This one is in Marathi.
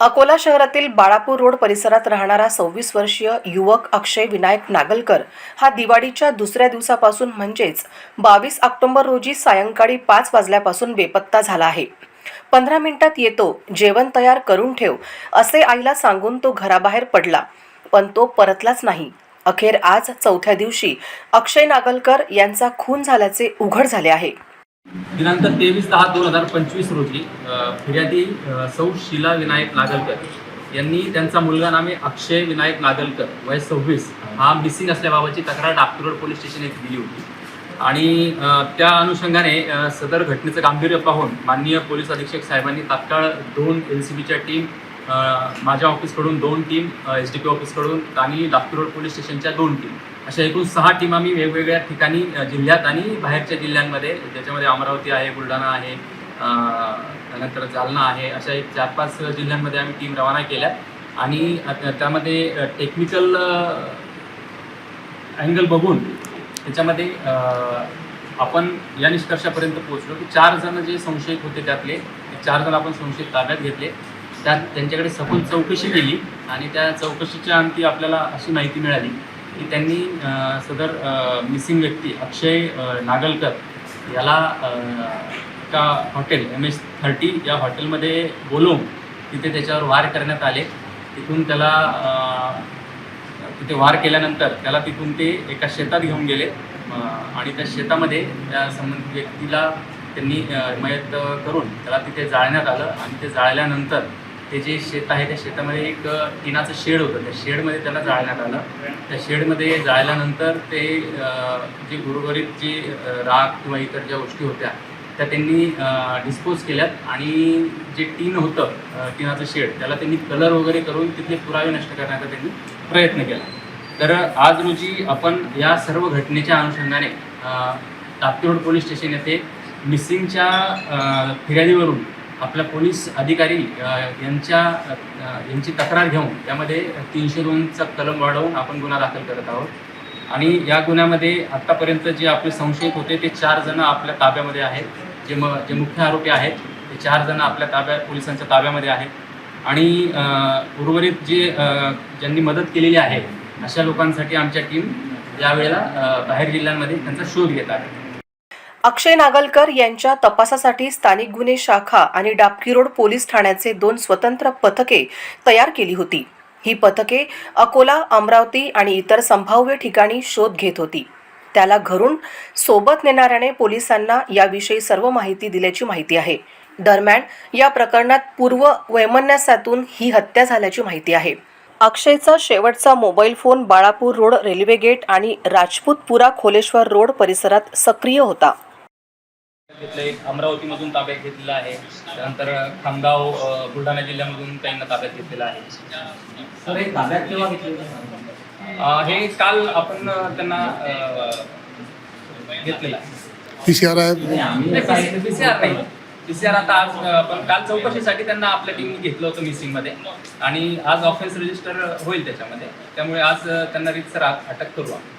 अकोला शहरातील बाळापूर रोड परिसरात राहणारा सव्वीस वर्षीय युवक अक्षय विनायक नागलकर हा दिवाळीच्या दुसऱ्या दिवसापासून म्हणजेच बावीस ऑक्टोबर रोजी सायंकाळी पाच वाजल्यापासून बेपत्ता झाला आहे. पंधरा मिनिटात येतो जेवण तयार करून ठेव असे आईला सांगून तो घराबाहेर पडला पण तो परतलाच नाही. अखेर आज चौथ्या दिवशी अक्षय नागलकर यांचा खून झाल्याचे उघड झाले आहे. दिनांक तेवीस दहा दोन हजार पंचवीस रोजी फिर्यादी सौ शिला विनायक नागलकर यांनी त्यांचा मुलगा नामे अक्षय विनायक नागलकर वय सव्वीस हा मिसिंग असल्याबाबतची तक्रार नागपूर रोड पोलीस स्टेशन येथे दिली होती. आणि त्या अनुषंगाने सदर घटनेचं गांभीर्य पाहून माननीय पोलीस अधीक्षक साहेबांनी तात्काळ दोन एल सी बीच्या टीम माझ्या ऑफिसकडून दोन टीम एस डी पी ऑफिसकडून आणि लातूर रोड पोलीस स्टेशनच्या दोन टीम. अशा एकूण सहा टीम आम्ही वेगवेगळ्या ठिकाणी जिल्ह्यात आणि बाहेरच्या जिल्ह्यांमध्ये ज्याच्यामध्ये अमरावती आहे बुलढाणा आहे त्यानंतर जालना आहे अशा एक चार पाच जिल्ह्यांमध्ये आम्ही टीम रवाना केल्या. आणि त्यामध्ये टेक्निकल अँगल बघून त्याच्यामध्ये आपण या निष्कर्षापर्यंत पोहोचलो की चार जण जे संशयित होते त्यातले ते चार जण आपण संशयित ताब्यात घेतले. त्यात त्यांच्याकडे सखोल चौकशी केली आणि त्या चौकशीच्या अंती आपल्याला अशी माहिती मिळाली की त्यांनी सदर मिसिंग व्यक्ती अक्षय नागलकर याला एका हॉटेल एम एस थर्टी या हॉटेलमध्ये बोलवून तिथे त्याच्यावर वार करण्यात आले. तिथून त्याला तिथे वार केल्यानंतर त्याला तिथून ते एका शेतात घेऊन गेले. आणि त्या शेतामध्ये त्या संबंधित व्यक्तीला त्यांनी अं, मयत करून त्याला तिथे जाळण्यात आलं आणि ते जाळल्यानंतर ते जे शेत आहे त्या शेतामध्ये एक टिनाचं शेड होतं. त्या शेडमध्ये त्याला जाळण्यात आलं. त्या शेडमध्ये जाळल्यानंतर ते जे उर्वरित जे राख किंवा इतर ज्या गोष्टी होत्या त्या त्यांनी डिस्पोज केल्यात आणि जे टीन होतं टिनाचं शेड त्याला त्यांनी कलर वगैरे करून तिथले पुरावे नष्ट करण्याचा त्यांनी प्रयत्न केला. तर आज रोजी आपण या सर्व घटनेच्या अनुषंगाने तापती रोड पोलीस स्टेशन येथे मिसिंगच्या फिर्यादीवरून आपल्या पोलीस अधिकारी यांच्या यांची तक्रार घेऊन त्यामध्ये तीनशे दोनचा कलम वाढवून आपण गुन्हा दाखल करत आहोत. आणि या गुन्ह्यामध्ये आत्तापर्यंत जे आपले संशयित होते ते चार जण आपल्या ताब्यामध्ये आहेत. जे म जे मुख्य आरोपी आहेत ते चार जण आपल्या ताब्यात पोलिसांच्या ताब्यामध्ये आहेत. आणि उर्वरित जे ज्यांनी मदत केलेली आहे अशा लोकांसाठी आमच्या टीम यावेळेला बाहेर जिल्ह्यांमध्ये त्यांचा शोध घेत आहे. अक्षय नागलकर यांच्या तपासासाठी स्थानिक गुन्हे शाखा आणि डाबकी रोड पोलीस ठाण्याचे दोन स्वतंत्र पथके तयार केली होती. ही पथके अकोला अमरावती आणि इतर संभाव्य ठिकाणी शोध घेत होती. त्याला घरून सोबत नेणाऱ्याने पोलिसांना याविषयी सर्व माहिती दिल्याची माहिती आहे. दरम्यान या प्रकरणात पूर्व वैमनस्यातून ही हत्या झाल्याची माहिती आहे. अक्षयचा शेवटचा mobile phone Balapur road railway gate आणि राजपूतपुरा खोलेश्वर रोड परिसरात सक्रिय होता. घेतलं एक अमरावतीमधून ताब्यात घेतलेलं आहे. त्यानंतर खामगाव बुलढाणा जिल्ह्यामधून काहींना ताब्यात घेतलेलं आहे. सर हे ताब्यात केव्हा घेतलेलं हे काल आपण त्यांना घेतलेलं आहे. पी सी आर आहे पी सी आर नाही पी सी आर आता आज काल चौकशीसाठी त्यांना आपल्या टीमने घेतलं होतं मिसिंगमध्ये. आणि आज ऑफेन्स रजिस्टर होईल त्याच्यामध्ये. त्यामुळे आज त्यांना रितसर अटक करू आपण.